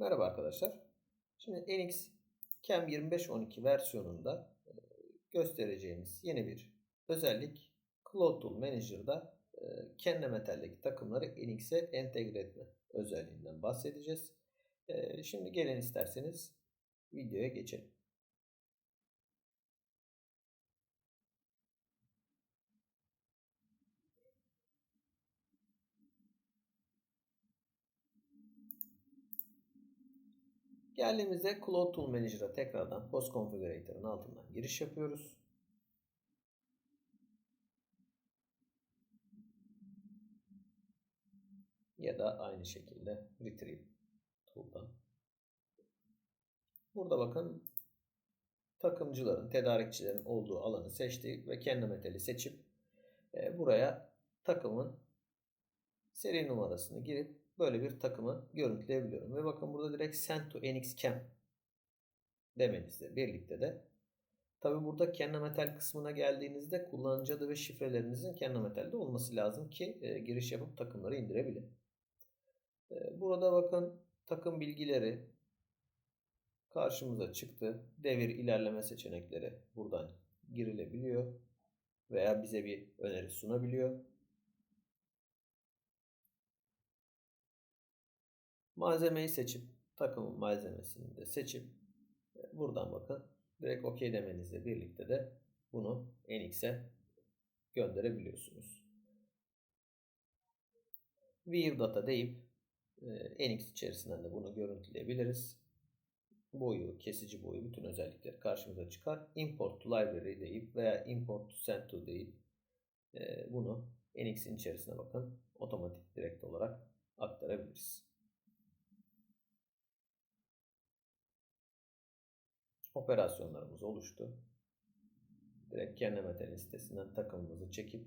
Merhaba arkadaşlar. Şimdi NX Cam 2512 versiyonunda e, göstereceğimiz yeni bir özellik Cloud Tool Manager'da e, kendi metal'deki takımları NX'e entegre etme özelliğinden bahsedeceğiz. E, şimdi gelin isterseniz videoya geçelim. Geldiğimizde Cloud Tool Manager'a tekrardan Post Configurator'ın altından giriş yapıyoruz. Ya da aynı şekilde Retrieve Tool'dan. Burada bakın takımcıların, tedarikçilerin olduğu alanı seçtik ve kendi metali seçip e, buraya takımın seri numarasını girip böyle bir takımı görüntüleyebiliyorum. Ve bakın burada direkt send to nxcam demenizle birlikte de tabi burada kendi metal kısmına geldiğinizde kullanıcı adı ve şifrelerinizin kendi metalde olması lazım ki e, giriş yapıp takımları indirebilin. E, burada bakın takım bilgileri karşımıza çıktı. Devir ilerleme seçenekleri buradan girilebiliyor veya bize bir öneri sunabiliyor. Malzemeyi seçip takımın malzemesini de seçip e, buradan bakın direkt OK demenizle birlikte de bunu NX'e gönderebiliyorsunuz. View data deyip e, NX içerisinden de bunu görüntüleyebiliriz. Boyu, kesici boyu bütün özellikleri karşımıza çıkar. Import to library deyip veya import to send to deyip e, bunu NX'in içerisine bakın otomatik direkt olarak aktarabiliriz. Operasyonlarımız oluştu. Direkt kendi metal sitesinden takımımızı çekip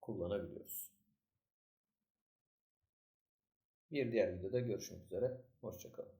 kullanabiliyoruz. Bir diğer videoda görüşmek üzere. Hoşçakalın.